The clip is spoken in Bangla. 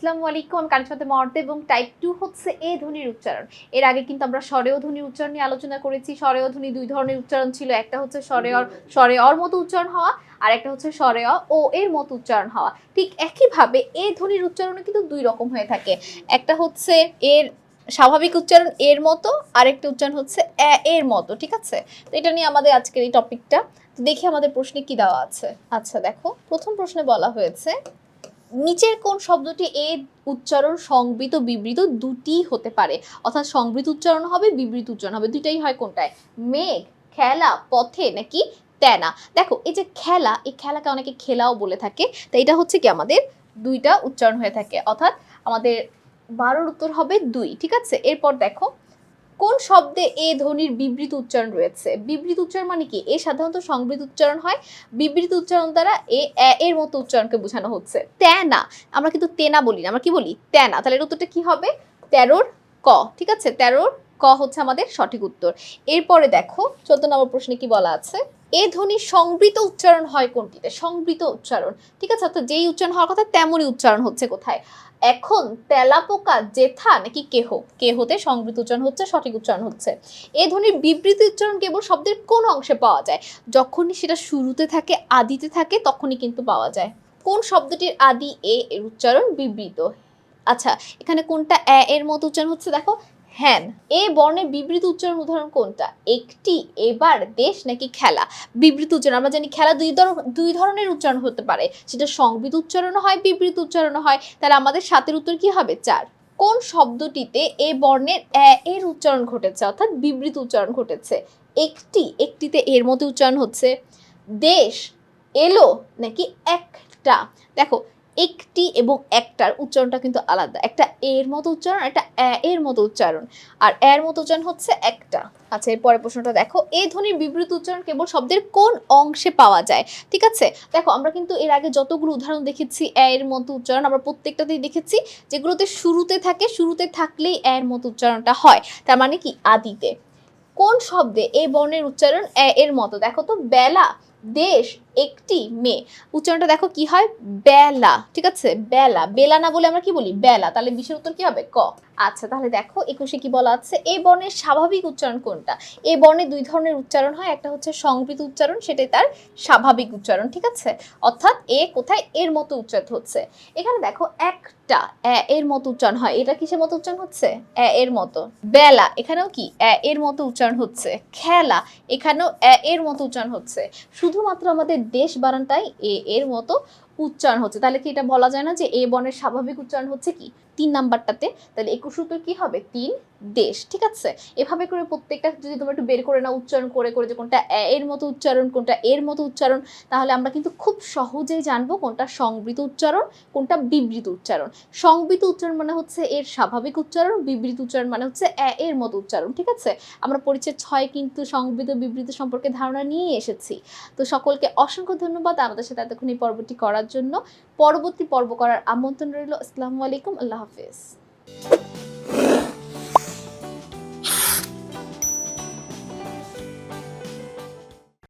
আসসালামু আলাইকুম সাথে মর্দ এবং টাইপ টু হচ্ছে এ ধ্বনির উচ্চারণ। এর আগে কিন্তু আমরা স্বরেয় ধ্বনির উচ্চারণ নিয়ে আলোচনা করেছি। স্বরেয় ধ্বনি দুই ধরনের উচ্চারণ ছিল, একটা হচ্ছে স্বরেয়র স্বরেয়র মতো উচ্চারণ হওয়া আর একটা হচ্ছে স্বরে স্বরেয় ও এর মতো উচ্চারণ হওয়া। ঠিক একইভাবে এ ধ্বনির উচ্চারণও কিন্তু দুই রকম হয়ে থাকে। একটা হচ্ছে এর স্বাভাবিক উচ্চারণ এর মতো, আরেকটা উচ্চারণ হচ্ছে এর মতো, ঠিক আছে? তো এটা নিয়ে আমাদের আজকের এই টপিকটা দেখি আমাদের প্রশ্নে কি দেওয়া আছে। আচ্ছা দেখো, প্রথম প্রশ্নে বলা হয়েছে নিচের কোন শব্দটি এ উচ্চারণ সংবৃত বিবৃত দুটি হতে পারে? অর্থাৎ সংবৃত উচ্চারণ হবে, বিবৃত উচ্চারণ হবে। দুইটাই হয় কোনটায়? মেঘ, খেলা, পথে নাকি তেনা? দেখো, এই যে খেলা, এই খেলাকে অনেকে খেলাও বলে থাকে। তো এটা হচ্ছে কি আমাদের দুইটা উচ্চারণ হয়ে থাকে। অর্থাৎ আমাদের বারোর উত্তর হবে দুই, ঠিক আছে? এরপর দেখো কোন শব্দে এ ধ্বনির বিবৃত উচ্চারণ রয়েছে? বিবৃত উচ্চারণ মানে কি? এ সাধারণত সংবৃত উচ্চারণ হয়। বিবৃত উচ্চারণ দ্বারা এ এর মতো উচ্চারণকে বোঝানো হচ্ছে। তেনা, আমরা কিন্তু তেনা বলি না, আমরা কি বলি? তেনা, তাহলে এর উত্তরটা কি হবে? তেরোর ক, ঠিক আছে? তেরোর ক হচ্ছে আমাদের সঠিক উত্তর। এরপরে দেখো, চোদ্দ নম্বর প্রশ্নে কি বলা আছে? এ ধ্বনির সংবৃত উচ্চারণ হয় কোনটিতে? সংবৃত উচ্চারণ। ঠিক আছে? অর্থাৎ যেই উচ্চারণ হওয়ার কথা তেমনই উচ্চারণ হচ্ছে কোথায়? এখন তেলাপোকা জেথা নাকি কেহ? কেহতে সংবৃত উচ্চারণ হচ্ছে, সঠিক উচ্চারণ হচ্ছে। এ ধ্বনির বিবৃতি উচ্চারণ কেবল শব্দের কোন অংশে পাওয়া যায়? যখনই সেটা শুরুতে থাকে, আদিতে থাকে, তখনই কিন্তু পাওয়া যায়। কোন শব্দটির আদি, এ, এর উচ্চারণ বিবৃত? আচ্ছা এখানে কোনটা, এ, এর মতো উচ্চারণ হচ্ছে, দেখো হ্যান এ বর্ণের বিবৃত উচ্চারণ উদাহরণ কোনটা? একটি, এবার, দেশ নাকি খেলা? বিবৃত উচ্চারণ, আমরা জানি খেলা দুই দুই ধরনের উচ্চারণ হতে পারে। সেটা সংবিত উচ্চারণ হয়, বিবৃত উচ্চারণ হয়। তাহলে আমাদের সাতের উত্তর কি হবে? চার। কোন শব্দটিতে এ বর্ণের এ, এর উচ্চারণ ঘটেছে? অর্থাৎ বিবৃত উচ্চারণ ঘটেছে। একটি, একটিতে এর মতো উচ্চারণ হচ্ছে। দেশ, এলো, নাকি একটা? দেখো একটি এবং একটার উচ্চারণটা কিন্তু আলাদা। একটা এর মতো উচ্চারণ, একটা এ এর মতো উচ্চারণ। আর এর মতো উচ্চারণ হচ্ছে একটা। আচ্ছা এর পরের প্রশ্নটা দেখো। এই ধ্বনির বিবৃত উচ্চারণ কেবল শব্দের কোন অংশে পাওয়া যায়? ঠিক আছে? দেখো, আমরা কিন্তু এর আগে যতগুলো উদাহরণ দেখেছি এ এর মতো উচ্চারণ, আমরা প্রত্যেকটাতেই দেখেছি যেগুলোতে শুরুতে থাকে, শুরুতে থাকলেই এ এর মতো উচ্চারণটা হয়। তার মানে কি? আদিতে। কোন শব্দে এই বর্ণের উচ্চারণ এ এর মতো? দেখো তো, বেলা দেশ একটি মেয়ে। উচ্চারণটা দেখো কি হয়? বেলা, ঠিক আছে? বেলা। বেলা না বলে আমরা কি বলি? বেলা। তাহলে বিশের উত্তর কি হবে? ক। আচ্ছা তাহলে দেখো, একুশে কি বলা আছে? এ বর্ণের স্বাভাবিক উচ্চারণ কোনটা? এ বর্ণে দুই ধরনের উচ্চারণ হয়। একটা হচ্ছে সংবৃত উচ্চারণ, সেটাই তার স্বাভাবিক উচ্চারণ, ঠিক আছে? অর্থাৎ এ কোথায়? এর মতো উচ্চারিত হচ্ছে। এখানে দেখো, একটা, এ, এর মতো উচ্চারণ হয়। এটা কিসের মতো উচ্চারণ হচ্ছে? এ, এর মতো। বেলা। এখানেও কি? এ, এর মতো উচ্চারণ হচ্ছে। খেলা। এখানেও এ, এর মতো উচ্চারণ হচ্ছে। শুধুমাত্র আমাদের দেশ বানানটাই এ এর মতো উচ্চারণ হচ্ছে। তাহলে কি এটা বলা যায় না যে এ বর্ণের স্বাভাবিক উচ্চারণ হচ্ছে কি? তিন নাম্বারটাতে। তাহলে একুশ উত্তর কি হবে? তিন দেশ। ঠিক আছে? এভাবে করে প্রত্যেকটা যদি তোমরা একটু বের করে নাও উচ্চারণ করে করে যে কোনটা এর মতো উচ্চারণ, কোনটা এর মতো উচ্চারণ, তাহলে আমরা কিন্তু খুব সহজেই জানব কোনটা সংবৃত উচ্চারণ, কোনটা বিবৃত উচ্চারণ। সংবৃত উচ্চারণ মানে হচ্ছে এর স্বাভাবিক উচ্চারণ, বিবৃত উচ্চারণ মানে হচ্ছে এ এর মতো উচ্চারণ। ঠিক আছে? আমরা পরিচয় ছয় কিন্তু সংবৃত, বিবৃত সম্পর্কে ধারণা নিয়ে এসেছি। তো সকলকে অসংখ্য ধন্যবাদ। আমাদের সাথে এতক্ষণ এই পর্বটি করার জন্য পরবর্তী পর্ব করার আমন্ত্রণ রইল। আসসালামু আলাইকুম আল্লাহ হাফেজ।